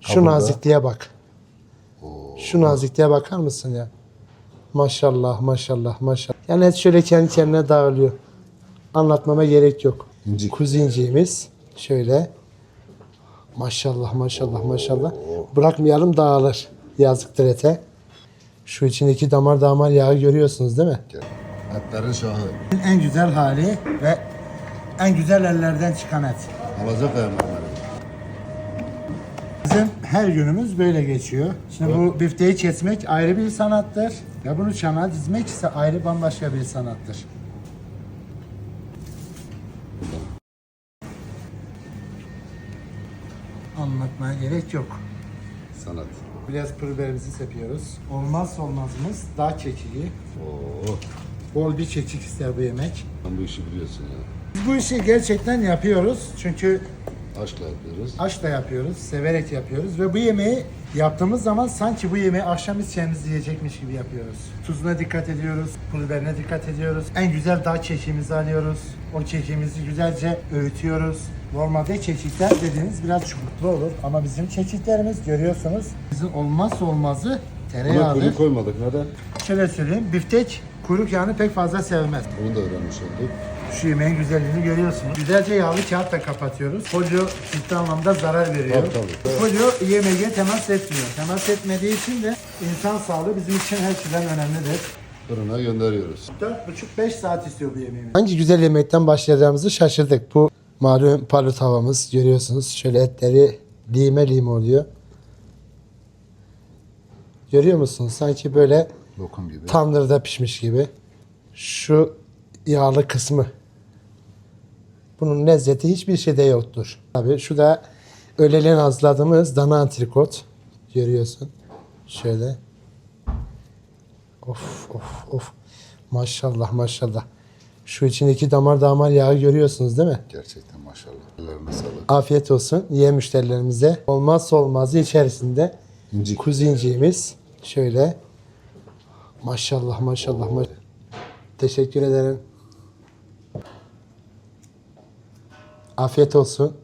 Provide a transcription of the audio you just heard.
Şu Kaburga. nazikliğe bak. Şu nazikliğe bakar mısın ya? Maşallah maşallah maşallah. Yani et şöyle kendi kendine dağılıyor. Anlatmama gerek yok. İncik. Kuzu inciğimiz şöyle. Maşallah maşallah maşallah. Bırakmayalım dağılır. Yazıktır ete. Şu içindeki damar damar yağı görüyorsunuz değil mi? Etlerin şahı. En güzel hali ve en güzel ellerden çıkan et. Alacak ayarları. Bizim her günümüz böyle geçiyor. Şimdi bu bifteyi kesmek ayrı bir sanattır. Ve bunu çanağa dizmek ise ayrı bambaşka bir sanattır. Anlatmaya gerek yok. Sanat. Biraz pul biberimizi sepiyoruz. Olmazsa olmazımız dağ kekiği. Oo. Bol bir kekik ister bu yemek. Sen bu işi biliyorsun ya. Biz bu işi gerçekten yapıyoruz. Çünkü Aşkla yapıyoruz. aşkla yapıyoruz, severek yapıyoruz ve bu yemeği yaptığımız zaman sanki bu yemeği akşam biz kendimiz yiyecekmiş gibi yapıyoruz. Tuzuna dikkat ediyoruz, pul biberine dikkat ediyoruz. En güzel dağ kekiğimizi alıyoruz. O kekiğimizi güzelce öğütüyoruz. Normalde kekikler dediğiniz biraz çubuklu olur ama bizim kekiklerimiz görüyorsunuz. Bizim olmazsa olmazı Buna tereyağıdır. kuyruk koymadık. Neden? Şöyle söyleyeyim, biftek kuyruk yağını pek fazla sevmez. Bunu da öğrenmiş olduk. Şu yemeğin güzelliğini görüyorsunuz. Güzelce yağlı kağıtla kapatıyoruz. Folyo ciddi anlamda zarar veriyor. Tabii, tabii. Folyo yemeğe temas etmiyor. Temas etmediği için de insan sağlığı bizim için her şeyden önemlidir. Fırına gönderiyoruz. 4,5-5 saat istiyor bu yemeğimiz. Hangi güzel yemekten başlayacağımızı şaşırdık. Bu malum palu tavamız görüyorsunuz. Şöyle etleri lime lime oluyor. Görüyor musunuz? Sanki böyle Lokum gibi. tandırda pişmiş gibi. Şu yağlı kısmı. Bunun lezzeti hiçbir şeyde yoktur. Tabii şu da öğleden hazırladığımız dana antrikot. Görüyorsun. Şöyle. Of of of. Maşallah maşallah. Şu içindeki damar damar yağı görüyorsunuz değil mi? Gerçekten maşallah. Ellerine sağlık. Afiyet olsun. Yiyen müşterilerimize. Olmazsa olmazı içerisinde İncik. kuzu inciğimiz. Şöyle. Maşallah maşallah. maş- Teşekkür ederim. Afiyet olsun.